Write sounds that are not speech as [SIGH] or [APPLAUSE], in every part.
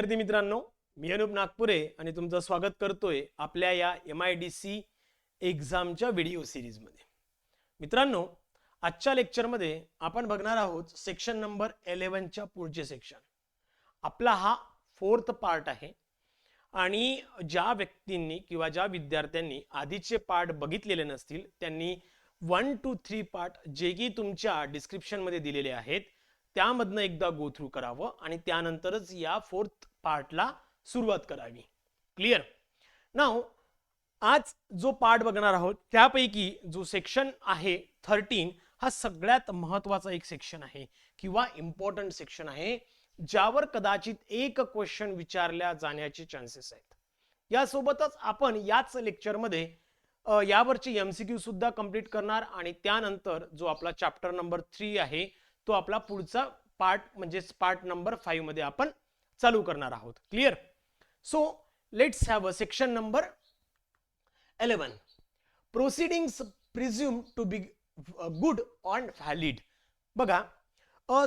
विद्यार्थी मित्रांनो मी अनुप नागपुरे आणि तुमचं स्वागत करतोय आपल्या या एम आय डी सी एक्झामच्या व्हिडिओ सिरीजमध्ये मित्रांनो आजच्या लेक्चरमध्ये आपण बघणार आहोत सेक्शन नंबर एलेवनच्या पुढचे सेक्शन आपला हा फोर्थ पार्ट आहे आणि ज्या व्यक्तींनी किंवा ज्या विद्यार्थ्यांनी आधीचे पार्ट बघितलेले नसतील त्यांनी वन टू थ्री पार्ट जे की तुमच्या डिस्क्रिप्शनमध्ये दिलेले आहेत त्यामधनं एकदा गो थ्रू करावं आणि त्यानंतरच या फोर्थ पार्टला सुरुवात करावी. क्लिअर नाव आज जो पार्ट बघणार आहोत त्यापैकी जो सेक्शन आहे थर्टीन हा सगळ्यात महत्त्वाचा एक सेक्शन आहे किंवा इम्पॉर्टंट सेक्शन आहे ज्यावर कदाचित एक क्वेश्चन विचारल्या जाण्याचे चान्सेस आहेत. यासोबतच आपण याच लेक्चरमध्ये अ, यावरचे एमसीक्यू सुद्धा कंप्लीट करणार आणि त्यानंतर जो आपला चॅप्टर नंबर थ्री आहे तो आपला पुढचा पार्ट म्हणजे पार्ट नंबर फाईव्हमध्ये आपण चालू करणार आहोत. Clear so let's have a section number eleven proceedings presume to be good on valid बघा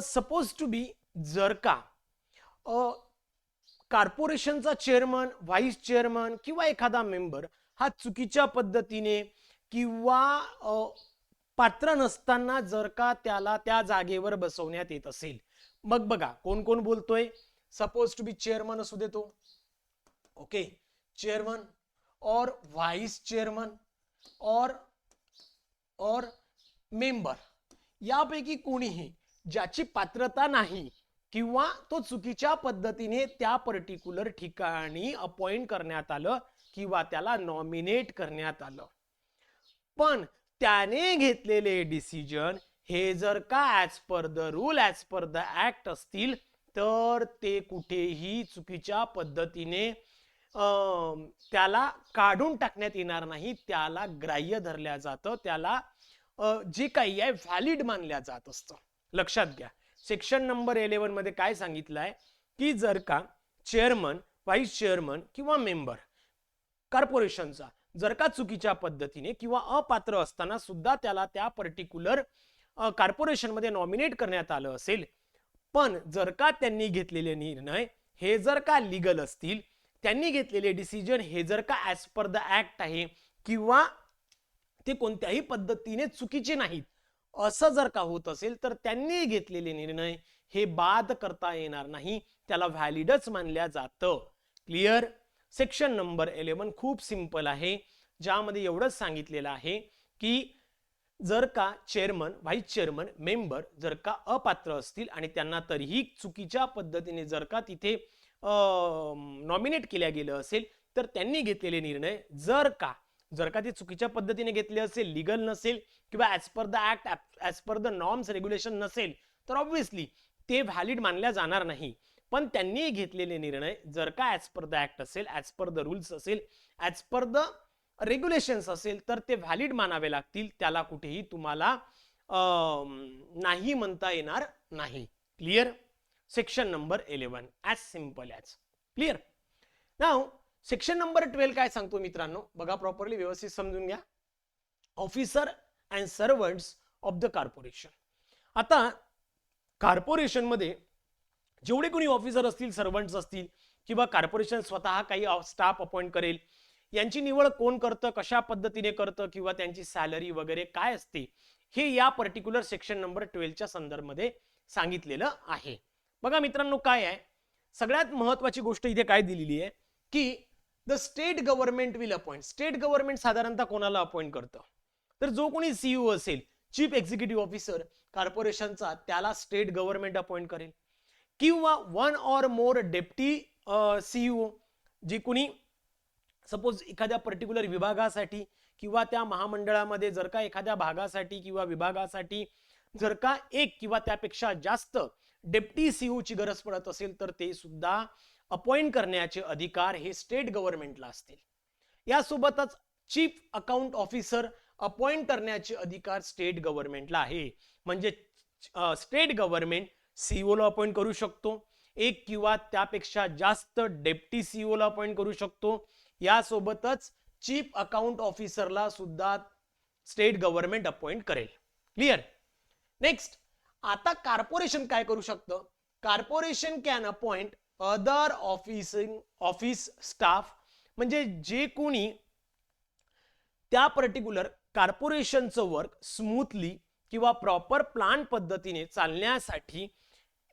सपोज टू बी जर का कॉर्पोरेशनचा चेअरमन व्हाईस चेअरमन किंवा एखादा मेंबर हा चुकीच्या पद्धतीने किंवा पात्र नसताना जर का त्याला त्या जागेवर बसवण्यात येत असेल. मग बघा कोण कोण बोलतोय? सपोज टू बी चेअरमन असू देतो ओके चेअरमन और व्हाईस चेअरमन और और मेंबर यापैकी कोणीही ज्याची पात्रता नाही किंवा तो चुकीच्या पद्धतीने त्या पर्टिक्युलर ठिकाणी अपॉइंट करण्यात आलं किंवा त्याला नॉमिनेट करण्यात आलं. पण त्याने घेतलेले डिसिजन हे जर का as per the rule as per the act असतील तर ते कुठेही चुकीच्या पद्धतीने त्याला काढून टाकण्यात येणार नाही. त्याला ग्राह्य धरल्या जातं. त्याला जे काही आहे व्हॅलिड मानल्या जात असतं. लक्षात घ्या. सेक्शन नंबर इलेव्हनमध्ये काय सांगितलंय? की जर का चेअरमन व्हाईस चेअरमन किंवा मेंबर कॉर्पोरेशनचा जर का चुकीच्या पद्धतीने किंवा अपात्र असताना सुद्धा त्याला त्या पर्टिक्युलर कॉर्पोरेशनमध्ये नॉमिनेट करण्यात आलं असेल पण जर का त्यांनी घेतलेले निर्णय हे जर का लिगल असतील त्यांनी घेतलेले डिसिजन हे जर का ॲज पर द ऍक्ट आहे किंवा ते कोणत्याही पद्धतीने चुकीचे नाहीत असं जर का होत असेल तर त्यांनी घेतलेले निर्णय हे बाद करता येणार नाही. त्याला व्हॅलिडच मानल्या जातं. क्लिअर सेक्शन नंबर इलेवन खूप सिंपल आहे. ज्यामध्ये एवढंच सांगितलेलं आहे की जर का चेअरमन व्हाईस चेअरमन मेंबर जर का अपात्र असतील आणि त्यांना तरीही चुकीच्या पद्धतीने जर का तिथे नॉमिनेट केल्या गेलं असेल तर त्यांनी घेतलेले निर्णय जर का जर का ते चुकीच्या पद्धतीने घेतले असेल लिगल नसेल किंवा as per the act as per the norms regulation नसेल तर ऑब्व्हियसली ते व्हॅलिड मानल्या जाणार नाही. पण त्यांनी घेतलेले निर्णय जर का ॲज पर द ऍक्ट असेल ॲज पर द रूल्स असेल ॲज पर द रेग्युलेशन्स असेल तर ते व्हॅलिड मानावे लागतील. त्याला कुठेही तुम्हाला नाही म्हणता येणार नाही. Clear section number eleven as simple as clear now section number twelve काय सांगतो मित्रांनो? बघा प्रॉपरली व्यवस्थित समजून घ्या. Officer and servants of the corporation आता कॉर्पोरेशनमध्ये जेवढे कोणी ऑफिसर असतील सर्वंट्स असतील किंवा कॉर्पोरेशन स्वतः काही स्टाफ अपॉइंट करेल यांची निवड कोण करतं कशा पद्धतीने करतं किंवा त्यांची सॅलरी वगैरे काय असते हे या पर्टिक्युलर सेक्शन नंबर ट्वेल्वच्या संदर्भामध्ये सांगितलेलं आहे. बघा मित्रांनो काय आहे. सगळ्यात महत्वाची गोष्ट इथे काय दिलेली आहे की the state government will appoint state government साधारणतः कोणाला अपॉइंट करतं? तर जो कोणी सीईओ असेल चीफ एक्झिक्युटिव्ह ऑफिसर कॉर्पोरेशनचा त्याला स्टेट गव्हर्नमेंट अपॉइंट करेल. किंवा one or more deputy CEO जे कोणी सपोज एखाद्या पर्टिक्युलर विभागासाठी किंवा त्या महामंडळामध्ये जर का एखाद्या भागासाठी किंवा विभागासाठी जर का एक किंवा त्यापेक्षा जास्त डेप्टी सीओची गरज पडत असेल तर ते सुद्धा अपॉइंट करण्याचे अधिकार हे स्टेट गव्हर्नमेंटला असतील. यासोबतच चीफ अकाउंट ऑफिसर अपॉइंट करण्याचे अधिकार स्टेट गव्हर्नमेंटला आहे. म्हणजे स्टेट गव्हर्नमेंट सीओला अपॉइंट करू शकतो. एक किंवा त्यापेक्षा जास्त डेप्टी सीओला अपॉइंट करू शकतो. यासोबतच चीफ अकाउंट ऑफिसरला सुद्धा स्टेट गव्हर्नमेंट अपॉइंट करेल. क्लिअर? नेक्स्ट आता कॉर्पोरेशन काय करू शकतं? Corporation can appoint other officing office staff म्हणजे जे कोणी त्या पर्टिक्युलर कॉर्पोरेशनचं वर्क स्मूथली किंवा प्रॉपर प्लान पद्धतीने चालण्यासाठी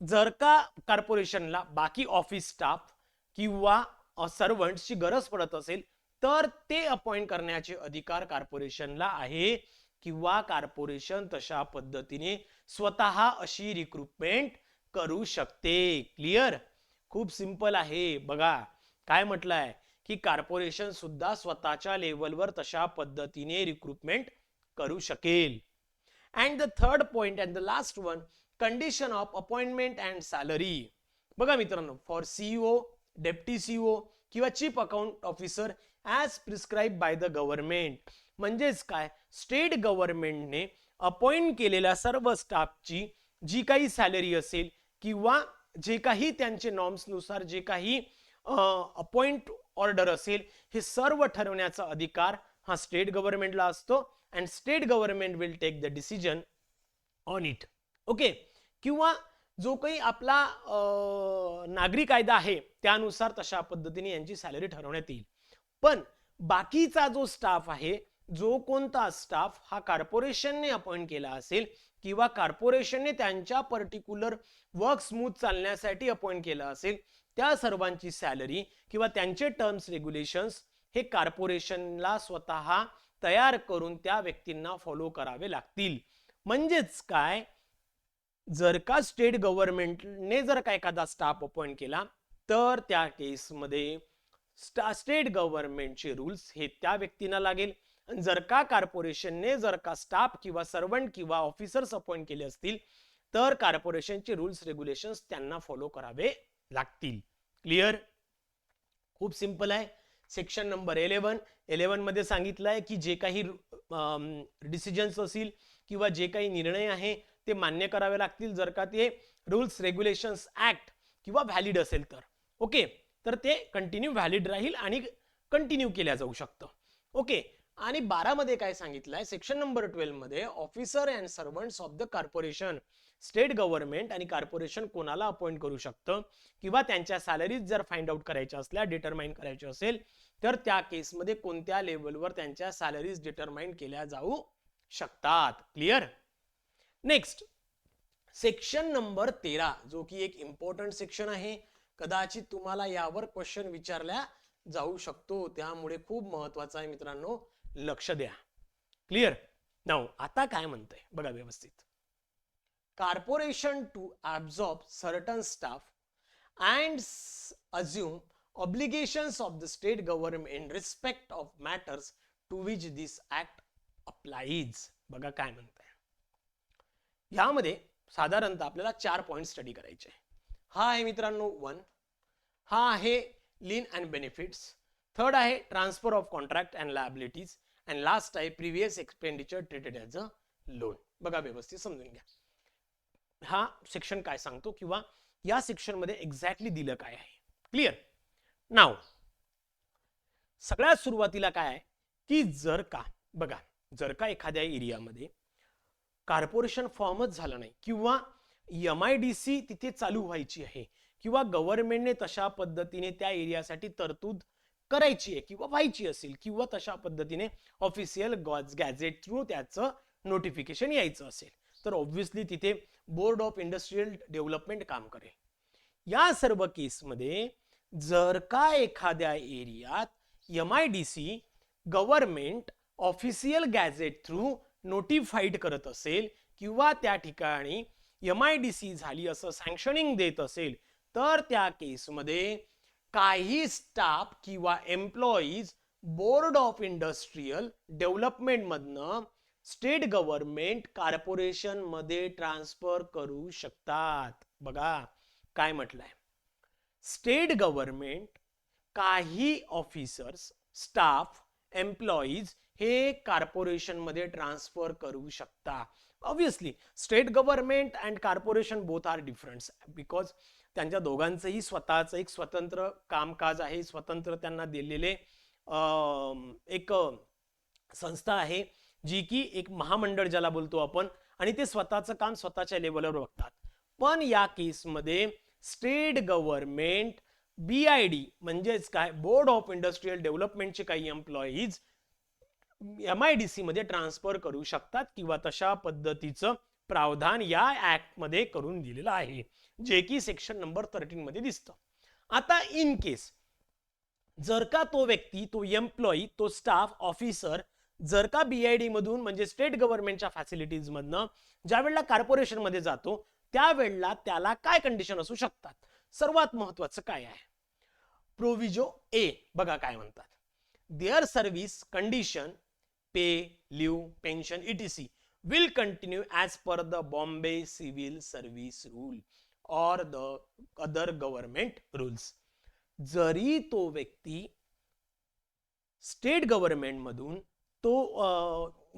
जर का कॉर्पोरेशनला बाकी ऑफिस स्टाफ किंवा सर्वंट्सची गरज पडत असेल तर ते अपॉइंट करण्याचे अधिकार कॉर्पोरेशनला आहे किंवा कॉर्पोरेशन तशा पद्धतीने स्वतः अशी रिक्रुटमेंट करू शकते. क्लिअर खूप सिंपल आहे. बघा काय म्हटलंय? की कॉर्पोरेशन सुद्धा स्वतःच्या लेवलवर तशा पद्धतीने रिक्रुटमेंट करू शकेल. And the third point and the last one condition of appointment and salary बघा मित्रांनो फॉर सीईओ डेप्टी सीईओ किंवा chief account officer as prescribe by the government म्हणजेच काय? स्टेट गव्हर्नमेंटने अपॉइंट केलेल्या सर्व स्टाफची जी काही सॅलरी असेल किंवा जे काही त्यांचे नॉर्म्सनुसार जे काही अपॉइंट ऑर्डर असेल हे सर्व ठरवण्याचा अधिकार हा स्टेट गव्हर्नमेंटला असतो and state government will take the decision on it okay किंवा जो काही आपला नागरी कायदा आहे त्यानुसार तशा पद्धतीने यांची सॅलरी ठरवण्यात येईल. पण बाकीचा जो स्टाफ आहे जो कोणता स्टाफ हा कॉर्पोरेशनने अपॉइंट केला असेल किंवा कॉर्पोरेशनने त्यांच्या पर्टिक्युलर वर्क स्मूथ चालण्यासाठी अपॉइंट केला असेल त्या सर्वांची सॅलरी किंवा त्यांचे टर्म्स रेग्युलेशन्स हे कॉर्पोरेशनला स्वतः तयार करून त्या व्यक्तींना फॉलो करावे लागतील. म्हणजेच काय? जर का स्टेट गव्हर्नमेंटने जर का एखादा स्टाफ अपॉइंट केला तर त्या केसमध्ये स्टेट गव्हर्नमेंटचे रूल्स हे त्या व्यक्तींना लागेल. आणि जर का कॉर्पोरेशनने जर का स्टाफ किंवा सर्वंट किंवा ऑफिसर्स अपॉइंट केले असतील तर कॉर्पोरेशनचे रूल्स रेग्युलेशन त्यांना फॉलो करावे लागतील. क्लिअर? खूप सिंपल आहे. सेक्शन नंबर इलेवन इलेवनमध्ये सांगितलं आहे की जे काही डिसिजन्स असतील किंवा जे काही निर्णय आहे ते मान्य करावे लागतील. जर का ते रूल्स रेग्युलेशन्स ऍक्ट किंवा व्हॅलिड असेल तर. ओके तर ते कंटिन्यू व्हॅलिड राहील आणि कंटिन्यू केल्या जाऊ शकतं. ओके आणि बारामध्ये काय सांगितलं आहे section number ट्वेल्वमध्ये officer and servants of the corporation state government आणि कॉर्पोरेशन कोणाला अपॉइंट करू शकतं? किंवा त्यांच्या सॅलरीज जर फाइंड आउट करायच्या असल्या डिटरमाइन करायचे असेल तर त्या केसमध्ये कोणत्या लेवलवर त्यांच्या सॅलरीज डिटरमाइन केल्या जाऊ शकतात? क्लिअर नेक्स्ट सेक्शन नंबर तेरा जो की एक इम्पॉर्टंट सेक्शन आहे कदाचित तुम्हाला यावर क्वेश्चन विचारल्या जाऊ शकतो. त्यामुळे खूप महत्त्वाचा आहे मित्रांनो लक्ष द्या. क्लिअर नाव आता काय म्हणतंय? बघा व्यवस्थित. Corporation to absorb certain staff and assume obligation of the state government in respect of matters to which this act applies बघा काय म्हणताय. यामध्ये साधारणतः आपल्याला चार पॉइंट स्टडी करायचे हा आहे मित्रांनो वन. हा आहे लीन अँड बेनिफिट्स. थर्ड आहे transfer of contract and liabilities. And last आहे previous expenditure treated as a loan. बघा व्यवस्थित समजून घ्या. हा सेक्शन काय सांगतो किंवा या सेक्शनमध्ये एक्झॅक्टली दिलं काय आहे? क्लिअर नाव सगळ्यात सुरुवातीला काय आहे? की जर का बघा जर का एखाद्या एरियामध्ये कॉर्पोरेशन फॉर्मच झालं नाही किंवा एम आय डी सी तिथे चालू व्हायची आहे. किंवा गव्हर्नमेंटने तशा पद्धतीने त्या एरियासाठी तरतूद करायची आहे किंवा व्हायची असेल किंवा तशा पद्धतीने ऑफिशियल गॅझेट थ्रू त्याचं नोटिफिकेशन यायचं असेल. तर ऑब्व्हियसली तिथे बोर्ड ऑफ इंडस्ट्रीयल डेव्हलपमेंट काम करेल. या सर्व केसमध्ये जर का एखाद्या एरियात M I D C government official gazette through notified करत असेल किंवा त्या ठिकाणी एम आय डी सी झाली असं सँक्शनिंग देत असेल तर त्या केसमध्ये काही स्टाफ किंवा एम्प्लॉईज बोर्ड ऑफ इंडस्ट्रीयल डेव्हलपमेंटमधनं स्टेट गव्हर्नमेंट कॉर्पोरेशनमध्ये ट्रान्सफर करू शकतात. बघा काय म्हटलंय? स्टेट गव्हर्नमेंट काही ऑफिसर्स स्टाफ एम्प्लॉईज हे कॉर्पोरेशनमध्ये ट्रान्सफर करू शकता. Obviously state government and corporation both are different because त्यांच्या दोघांचंही स्वतःचं एक स्वतंत्र कामकाज आहे स्वतंत्र त्यांना दिलेले एक संस्था आहे जी की एक महामंडळ ज्याला बोलतो आपण आणि ते स्वतःचं काम स्वतःच्या लेवलवर बघतात. पण या केसमध्ये state government B I D म्हणजेच काय बोर्ड ऑफ इंडस्ट्रीयल डेव्हलपमेंटचे काही employees M I D C मध्ये ट्रान्सफर करू शकतात किंवा तशा पद्धतीचं प्रावधान या ऍक्टमध्ये करून दिलेलं आहे जे की सेक्शन नंबर थर्टीन मध्ये दिसतं. आता इन केस जर का तो व्यक्ती तो एम्प्लॉई तो स्टाफ ऑफिसर जर का बीआयडी मधून म्हणजे स्टेट गव्हर्नमेंटच्या फॅसिलिटीज मधनं ज्या वेळेला कॉर्पोरेशनमध्ये जातो त्यावेळेला त्याला काय कंडिशन असू शकतात? सर्वात महत्वाचं काय आहे? प्रोविजो ए बघा काय म्हणतात. Their service condition pay leave pension ETC will continue as per the Bombay civil service rule or the other government rules जरी तो व्यक्ती स्टेट गव्हर्नमेंट मधून तो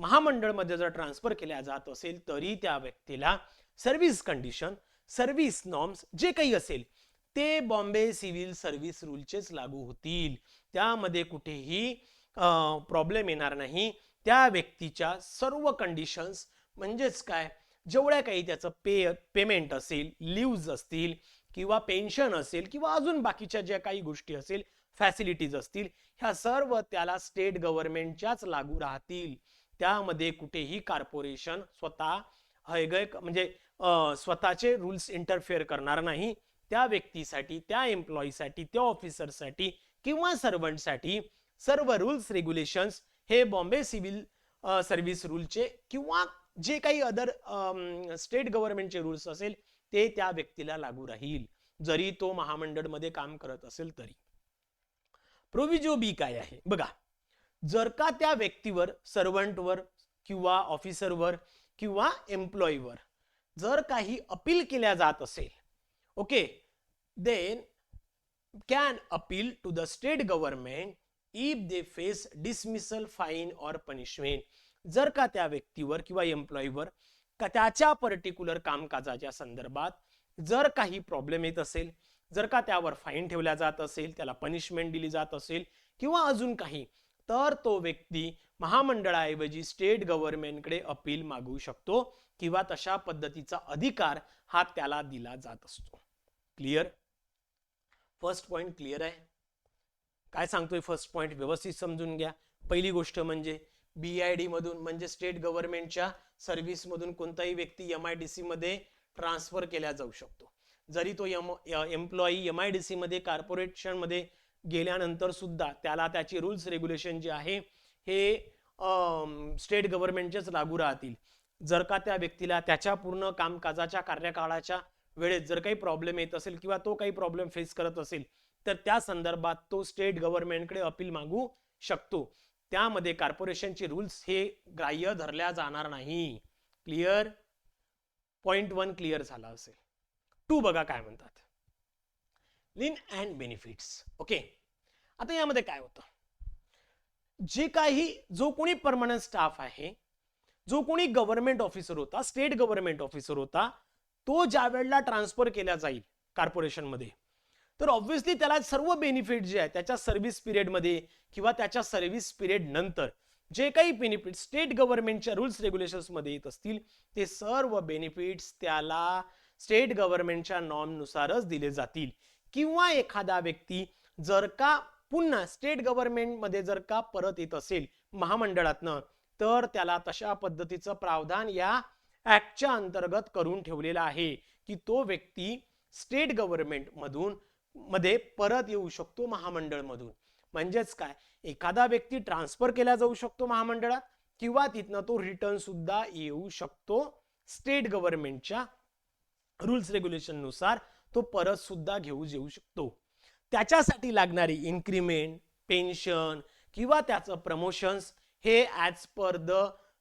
महामंडळमध्ये जर ट्रान्सफर केला जात असेल तरी त्या व्यक्तीला सर्व्हिस कंडिशन सर्व्हिस नॉर्म्स जे काही असेल ते बॉम्बे सिव्हिल सर्व्हिस रूलचेच लागू होतील. त्यामध्ये कुठेही प्रॉब्लेम येणार नाही. त्या व्यक्तीच्या सर्व कंडिशन्स म्हणजेच काय? जेवढ्या काही त्याचं पे पेमेंट असेल लिव्ज असतील किंवा पेन्शन असेल किंवा अजून बाकीच्या ज्या काही गोष्टी असेल फॅसिलिटीज असतील ह्या सर्व त्याला स्टेट गव्हर्नमेंटच्याच लागू राहतील. त्यामध्ये कुठेही कॉर्पोरेशन स्वतः हयगय म्हणजे स्वतःचे रूल्स इंटरफेअर करणार नाही. त्या व्यक्तीसाठी त्या एम्प्लॉईसाठी त्या ऑफिसरसाठी किंवा सर्वंटसाठी सर्व रूल्स रेग्युलेशन्स हे बॉम्बे सिव्हिल सर्व्हिस रूलचे किंवा जे काही अदर स्टेट गव्हर्नमेंटचे रूल्स असेल ते त्या व्यक्तीला लागू राहील. जरी तो महामंडळमध्ये काम करत असेल तरी. प्रोविजो बी काय आहे? बघा. जर का त्या व्यक्तीवर सर्वंटवर किंवा ऑफिसरवर किंवा एम्प्लॉईवर जर काही अपील केल्या जात असेल okay then can appeal to the state government if they face dismissal fine or punishment जर का त्या व्यक्तीवर किंवा एम्प्लॉईवर का त्याच्या पर्टिक्युलर कामकाजाच्या संदर्भात जर काही प्रॉब्लेम येत असेल जर का त्यावर फाईन ठेवल्या जात असेल त्याला पनिशमेंट दिली जात असेल किंवा अजून काही तर तो व्यक्ती महामंडळाऐवजी स्टेट गव्हर्नमेंटकडे अपील मागवू शकतो किंवा तशा पद्धतीचा अधिकार हा त्याला दिला जात असतो. क्लिअर फर्स्ट पॉइंट क्लिअर आहे. काय सांगतोय फर्स्ट पॉईंट व्यवस्थित समजून घ्या. पहिली गोष्ट म्हणजे बी आय मधून म्हणजे स्टेट गव्हर्नमेंटच्या सर्व्हिस मधून कोणताही व्यक्ती एम आय डी सी मध्ये ट्रान्सफर केला जाऊ शकतो. जरी तो M employee M I D C मध्ये कॉर्पोरेशनमध्ये गेल्यानंतर सुद्धा त्याला त्याची रूल्स रेग्युलेशन जे आहे हे स्टेट गव्हर्नमेंटचेच लागू राहतील. जर का त्या व्यक्तीला त्याच्या पूर्ण कामकाजाच्या कार्यकाळाच्या वेळेत जर काही प्रॉब्लेम येत असेल किंवा तो काही प्रॉब्लेम फेस करत असेल तर त्या संदर्भात तो स्टेट गव्हर्नमेंटकडे अपील मागू शकतो. त्यामध्ये कॉर्पोरेशनचे रूल्स हे ग्राह्य धरल्या जाणार नाही. क्लिअर पॉइंट वन क्लिअर झाला असेल. टू बघा काय म्हणतात. लिन अँड बेनिफिट्स ओके आता यामध्ये काय होतं? जे काही जो कोणी परमनंट स्टाफ आहे जो कोणी गव्हर्नमेंट ऑफिसर होता स्टेट गव्हर्नमेंट ऑफिसर होता तो ज्या वेळेला ट्रान्सफर केला जाईल कॉर्पोरेशनमध्ये तर ऑब्व्हियसली त्याला सर्व बेनिफिट जे आहे त्याच्या सर्व्हिस पिरियडमध्ये किंवा त्याच्या सर्व्हिस पिरियड नंतर जे काही बेनिफिट स्टेट गव्हर्नमेंटच्या रुल्स रेग्युलेशन्समध्ये येत असतील ते सर्व बेनिफिट्स त्याला स्टेट गव्हर्नमेंटच्या नॉर्मनुसारच दिले जातील. किंवा एखादा व्यक्ती जर का पुन्हा स्टेट गव्हर्नमेंटमध्ये जर का परत येत असेल महामंडळातनं तर त्याला तशा पद्धतीचं प्रावधान या ऍक्टच्या अंतर्गत करून ठेवलेलं आहे की तो व्यक्ती स्टेट गव्हर्नमेंट मधून मध्ये परत येऊ शकतो महामंडळमधून. म्हणजेच काय? एखादा व्यक्ती ट्रान्सफर केला जाऊ शकतो महामंडळात किंवा तिथनं तो रिटर्न सुद्धा येऊ शकतो स्टेट गव्हर्नमेंटच्या रुल्स रेग्युलेशननुसार तो परत सुद्धा घेऊ येऊ शकतो. त्याच्यासाठी लागणारी इन्क्रीमेंट पेन्शन किंवा त्याचं प्रमोशन्स हे ॲज पर द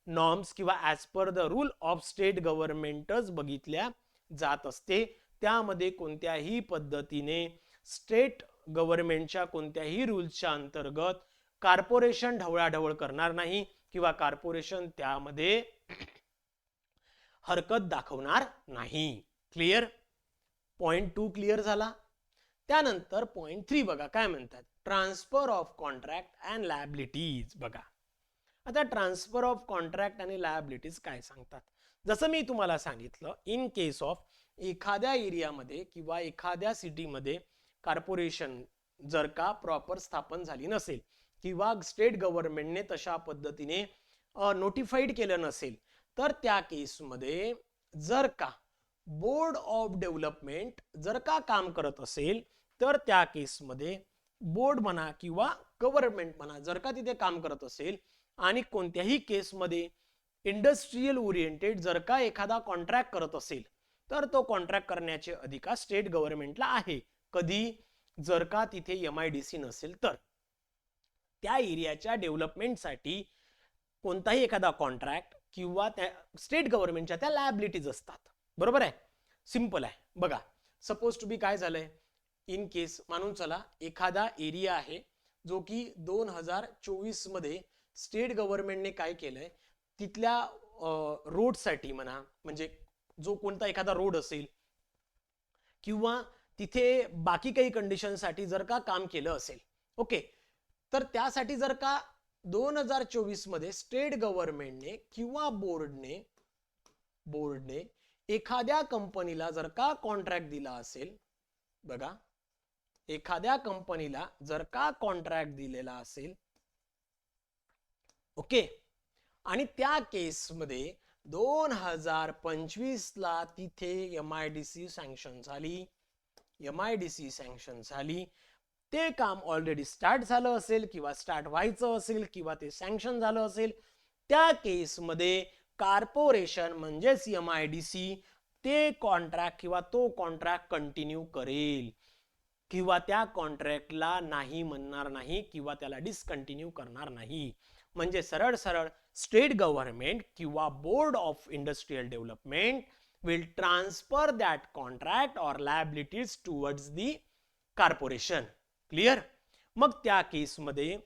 नॉर्म्स किंवा as per the rule of state गव्हर्नमेंटच बघितल्या जात असते. त्यामध्ये कोणत्याही पद्धतीने स्टेट गव्हर्नमेंटच्या कोणत्याही रूल्सच्या अंतर्गत कॉर्पोरेशन ढवळाढवळ करणार नाही किंवा कॉर्पोरेशन त्यामध्ये हरकत दाखवणार नाही. क्लिअर पॉइंट टू क्लिअर झाला. त्यानंतर पॉइंट थ्री बघा काय म्हणतात? Transfer of contract and liabilities बघा. आता ट्रान्सफर ऑफ कॉन्ट्रॅक्ट आणि लायबिलिटीज काय सांगतात? जसं मी तुम्हाला सांगितलं इन केस ऑफ एखाद्या एरियामध्ये किंवा एखाद्या सिटीमध्ये कॉर्पोरेशन जर का प्रॉपर स्थापन झाली नसेल किंवा स्टेट गव्हर्नमेंटने तशा पद्धतीने नोटिफाईड केलं नसेल तर त्या केसमध्ये जर का बोर्ड ऑफ डेव्हलपमेंट जर का काम करत असेल तर त्या केसमध्ये बोर्ड म्हणा किंवा गव्हर्नमेंट म्हणा जर का तिथे काम करत असेल आणि कोणत्याही केसमध्ये इंडस्ट्रीयल ओरिएंटेड जर का एखादा कॉन्ट्रॅक्ट करत असेल तर तो कॉन्ट्रॅक्ट करण्याचे अधिकार स्टेट गव्हर्नमेंटला आहे. कधी जर का तिथे एम आय डी सी नसेल तर. त्या एरियाच्या डेव्हलपमेंटसाठी कोणताही एखादा कॉन्ट्रॅक्ट किंवा त्या स्टेट गव्हर्नमेंटच्या त्या लायबिलिटीज असतात. बरोबर आहे? सिंपल आहे. बघा सपोज टू बी काय झालंय? इन केस मानून चला एखादा एरिया आहे जो की दोन हजार चोवीसमध्ये स्टेट गव्हर्नमेंटने काय केलंय? तिथल्या रोडसाठी म्हणा म्हणजे जो कोणता एखादा रोड असेल किंवा तिथे बाकी काही कंडिशनसाठी जर का काम केलं असेल. ओके तर त्यासाठी जर का दोन हजार चोवीसमध्ये स्टेट गव्हर्नमेंटने किंवा बोर्डने बोर्डने एखाद्या कंपनीला जर का कॉन्ट्रॅक्ट दिला असेल बघा. एखाद्या कंपनीला जर का कॉन्ट्रॅक्ट दिलेला असेल ओके आणि त्या केसमध्ये दोन हजार पंचवीस ला तिथे M I D C sanction झाली. M I D C sanction झाली ते काम ऑलरेडी स्टार्ट झालं असेल किंवा स्टार्ट व्हायचं असेल किंवा ते सँक्शन झालं असेल त्या केसमध्ये कॉर्पोरेशन म्हणजेच एम आय डी सी ते कॉन्ट्रॅक्ट किंवा तो कॉन्ट्रॅक्ट कंटिन्यू करेल. किंवा त्या कॉन्ट्रॅक्टला नाही म्हणणार नाही किंवा त्याला डिसकंटिन्यू करणार नाही. म्हणजे सरळ सरळ स्टेट गव्हर्नमेंट किंवा board of industrial development will transfer that contract or liabilities towards the corporation. Clear मग त्या केसमध्ये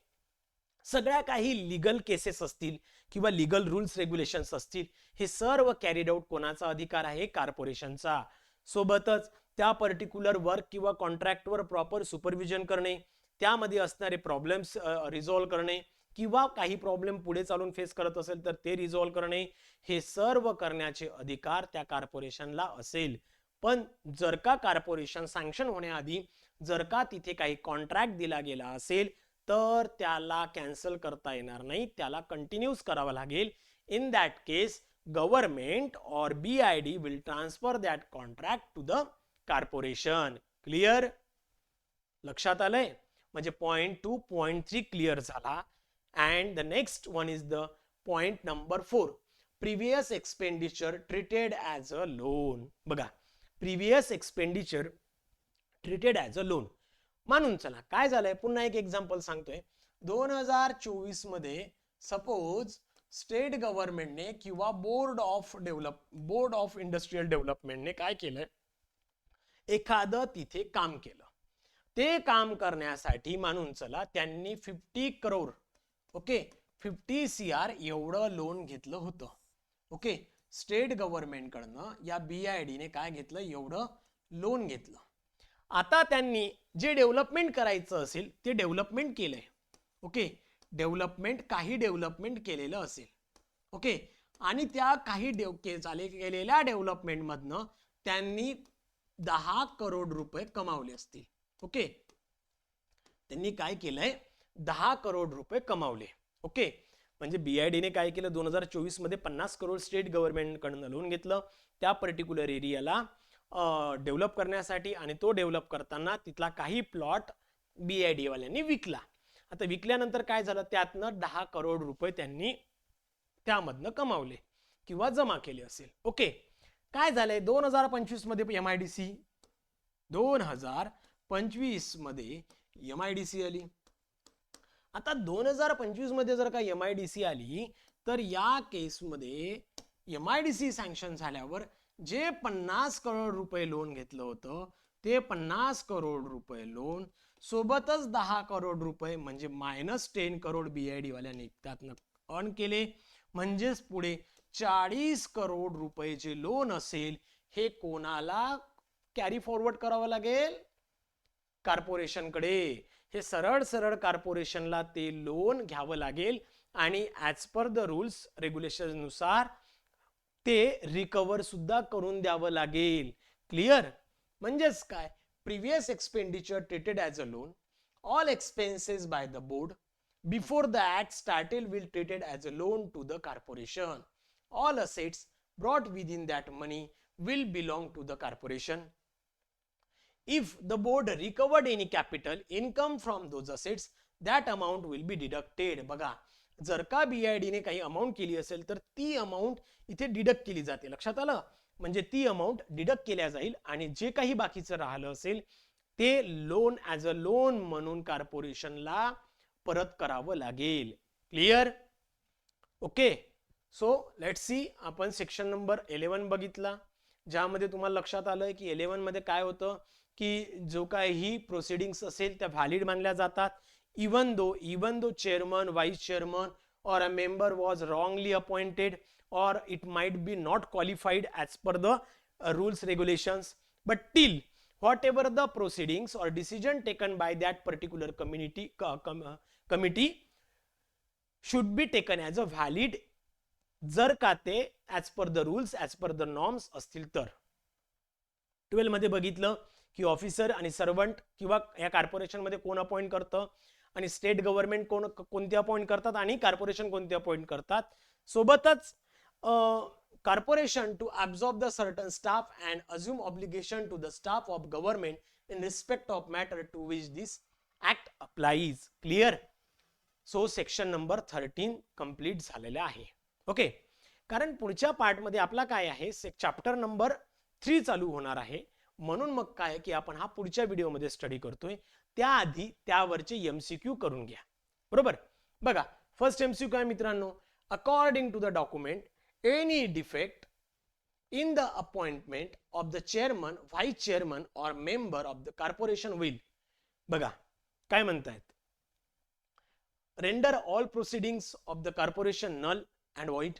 सगळ्या काही लिगल केसेस असतील किंवा लिगल रूल्स रेग्युलेशन्स असतील हे सर्व कॅरीड आउट कोणाचा अधिकार आहे? कॉर्पोरेशनचा सोबतच त्या पर्टिक्युलर वर्क किंवा कॉन्ट्रॅक्टवर प्रॉपर सुपरविजन करणे त्यामध्ये असणारे प्रॉब्लेम्स रिझॉल्व्ह करणे किंवा काही प्रॉब्लेम पुढे चालून फेस करत असेल तर ते रिझॉल्व्ह करणे हे सर्व करण्याचे अधिकार त्या कॉर्पोरेशनला असेल. पण जर का कॉर्पोरेशन सँक्शन होण्याआधी जर का तिथे काही कॉन्ट्रॅक्ट दिला गेला असेल तर त्याला कॅन्सल करता येणार नाही. त्याला कंटिन्यूस करावं लागेल. In that case government or B I D will transfer that contract to the corporation clear लक्षात आलंय? म्हणजे point two point three clear झाला. And the next one is the point number four previous expenditure treated as a loan बघा previous expenditure treated as a loan मानून चला काय झालंय? पुन्हा एक एक्झाम्पल सांगतोय. दोन हजार चोवीसमध्ये सपोज स्टेट गव्हर्नमेंटने किंवा board of develop board of industrial डेव्हलपमेंटने काय केलंय? एखादं तिथे काम केलं. ते काम करण्यासाठी मानून चला त्यांनी fifty crore okay? Fifty C R एवढं लोन घेतलं होतं. ओके? स्टेट गव्हर्नमेंट कडनं या बी आय डीने काय घेतलं? एवढं लोन घेतलं. आता त्यांनी जे डेव्हलपमेंट करायचं असेल ते डेव्हलपमेंट केलंय. ओके? डेव्हलपमेंट काही डेव्हलपमेंट केलेलं असेल. ओके? आणि त्या काही डेव के चाले केलेल्या डेव्हलपमेंट मधनं त्यांनी दहा करोड रुपये कमावले असतील. ओके? त्यांनी काय केलंय? दहा करोड रुपये कमावले. ओके? म्हणजे बीआयडीने काय केलं? दोन हजार चोवीसमध्ये पन्नास करोड स्टेट गव्हर्नमेंटकडनं लोन घेतलं. त्या पर्टिक्युलर एरियाला डेव्हलप करण्यासाठी आणि तो डेव्हलप करताना तिथला काही प्लॉट बीआयडी वाल्यांनी विकला. आता विकल्यानंतर काय झालं? त्यातनं दहा करोड रुपये त्यांनी त्यामधनं कमावले किंवा जमा केले असेल. ओके? काय झालंय? दोन हजार पंचवीसमध्ये एम आय डी सी दोन हजार पंचवीसमध्ये एम आय डी सी आली. आता दोन हजार पंचवीसमध्ये जर का एम आय डी सी आली तर या केसमध्ये M I D C sanction झाल्यावर जे पन्नास करोड रुपये लोन घेतलं होतं ते पन्नास करोड रुपये लोन सोबतच दहा करोड रुपये म्हणजे minus ten crore B BID वाल्यांनी त्यातनं अर्न केले. म्हणजेच पुढे चाळीस करोड रुपये जे लोन असेल हे कोणाला कॅरी फॉरवर्ड करावं लागेल? कॉर्पोरेशनकडे हे सरळ सरळ कॉर्पोरेशनला ते लोन घ्यावं लागेल आणि ॲज पर द रूल्स रेग्युलेशननुसार ते रिकवर सुद्धा करून द्यावं लागेल. क्लिअर म्हणजेच काय? Previous expenditure treated as a loan all expenses by the board before the act started will treated as a loan to the corporation all assets brought with in that money will belong to the corporation If the board recovered any capital income from those assets, that amount will be deducted. बघा जर का BID ने काही amount केली असेल तर ती amount इथे डिडक्ट केली जाते. लक्षात आलं? म्हणजे ती अमाऊंट डिडक्ट केल्या जाईल आणि जे काही बाकीचं राहिलं असेल ते लोन ऍज अ लोन म्हणून कॉर्पोरेशनला परत करावं लागेल. Clear okay so let see आपण सेक्शन नंबर इलेवन बघितला ज्यामध्ये तुम्हाला लक्षात आलं की इलेवनमध्ये काय होतं? की जो काही प्रोसिडिंग्स असेल त्या व्हॅलिड मानल्या जातात. Even though even though chairman vice chairman or a member was wrongly appointed or it might be not qualified as per the rules regulations but till whatever the proceedings or decision taken by that particular community committee should be taken as a valid जर का ते as per the rules as per the norms असतील तर. ट्वेल्वमध्ये बघितलं की officer आणि servant किंवा या कॉर्पोरेशनमध्ये कोण अपॉइंट करतं? आणि स्टेट गव्हर्नमेंट कोण कोणते अपॉइंट करतात? आणि कॉर्पोरेशन कोणते अपॉइंट करतात? सोबतच corporation to absorb the certain staff and assume obligation to the staff of government in respect of matter to which this act applies clear so section number thirteen complete झालेलं आहे. Okay कारण पुढच्या पार्टमध्ये आपला काय आहे? चॅप्टर नंबर थ्री चालू होणार आहे. म्हणून मग काय की आपण हा पुढच्या व्हिडिओमध्ये स्टडी करतोय. त्याआधी त्यावरचे एमसीक्यू करून घ्या. बरोबर? बघा फर्स्ट एमसीक्यू आहे मित्रांनो? According to the document any defect in the appointment of the chairman vice chairman or member of the corporation will बघा काय म्हणतायत? Render all proceedings of the corporation null and void,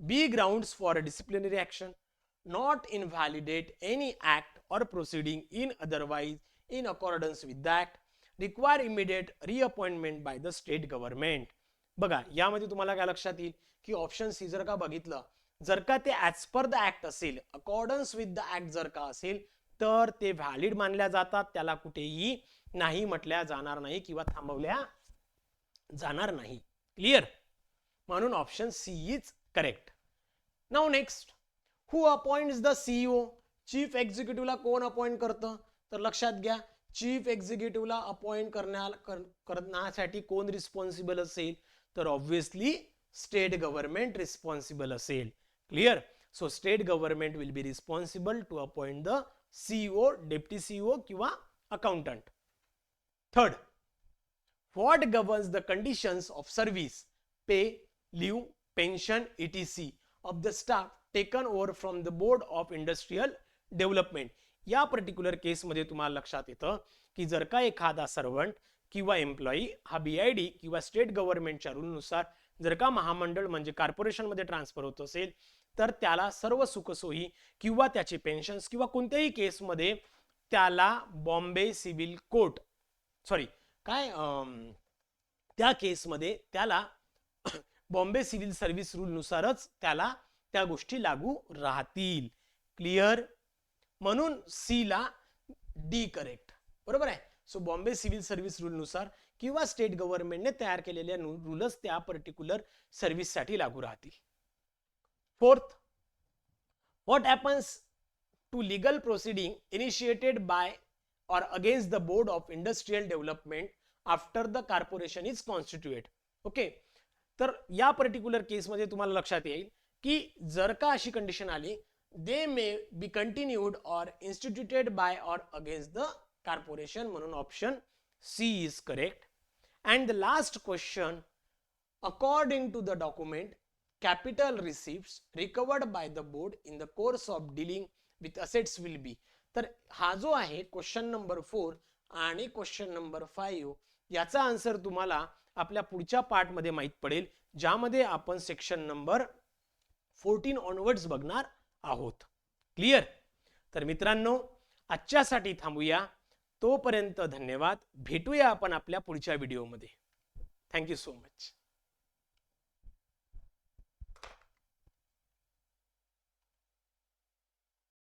be ground for a disciplinary action not invalidate any act or proceeding in otherwise in accordance with that require immediate reappointment by the state government. बघा यामध्ये तुम्हाला काय लक्षात येईल? की option C जर का बघितलं जर का ते ऍज पर द ऍक्ट असेल अकॉर्डन्स विथ द ऍक्ट जर का असेल तर ते व्हॅलिड मानल्या जातात त्याला कुठेही नाही म्हटल्या जाणार नाही किंवा थांबवल्या जाणार नाही. क्लिअर म्हणून option C is correct now next who appoint the CEO chief एक्झिक्युटिव्हला कोण अपॉइंट करतं? तर लक्षात घ्या चीफ एक्झिक्युटिव्हला अपॉइंट करण्या करण्यासाठी कोण रिस्पॉन्सिबल असेल? तर ऑब्व्हियसली स्टेट गव्हर्नमेंट रिस्पॉन्सिबल असेल. Clear so state government will be responsible to appoint the CEO deputy CEO किंवा accountant third what governs the conditions of service pay leave pension ETC of the staff taken over from the board of industrial development. या particular केसमध्ये तुम्हाला लक्षात येतं की जर का एखादा सर्वंट किंवा एम्प्लॉई हा बी आय डी किंवा स्टेट गव्हर्नमेंटच्या रूलनुसार जर का महामंडळ म्हणजे कॉर्पोरेशनमध्ये ट्रान्सफर होत असेल तर त्याला सर्व सुखसोयी किंवा त्याचे पेन्शन्स किंवा कोणत्याही केसमध्ये त्याला बॉम्बे सिव्हिल कोर्ट सॉरी काय त्या केसमध्ये त्याला [COUGHS] बॉम्बे सिव्हिल सर्व्हिस रूलनुसारच त्याला त्या गोष्टी लागू राहतील. क्लिअर म्हणून सी ला डी करेक्ट बरोबर आहे? So Bombay civil service rule नुसार किंवा स्टेट गव्हर्नमेंटने तयार केलेल्या रूलच त्या पर्टिक्युलर सर्व्हिससाठी लागू राहतील. Fourth what happens to legal proceeding initiated by or against the board of industrial development after the corporation is constituted? Okay तर या पर्टिक्युलर केसमध्ये तुम्हाला लक्षात येईल की जर का अशी कंडिशन आली they may be continued or instituted by or against the corporation म्हणून option C is correct and the last question according to the document capital receipt recovered by the board in the course of dealing with assets will be तर हा जो आहे question number four आणि question number five याचा answer तुम्हाला आपल्या पुढच्या पार्टमध्ये माहीत पडेल ज्यामध्ये आपण सेक्शन नंबर फोर्टीन ऑनवर्ड्स बघणार आहोत. क्लिअर तर मित्रांनो आजच्यासाठी थांबूया. तोपर्यंत धन्यवाद. भेटूया आपण आपल्या पुढच्या व्हिडिओमध्ये. Thank you so much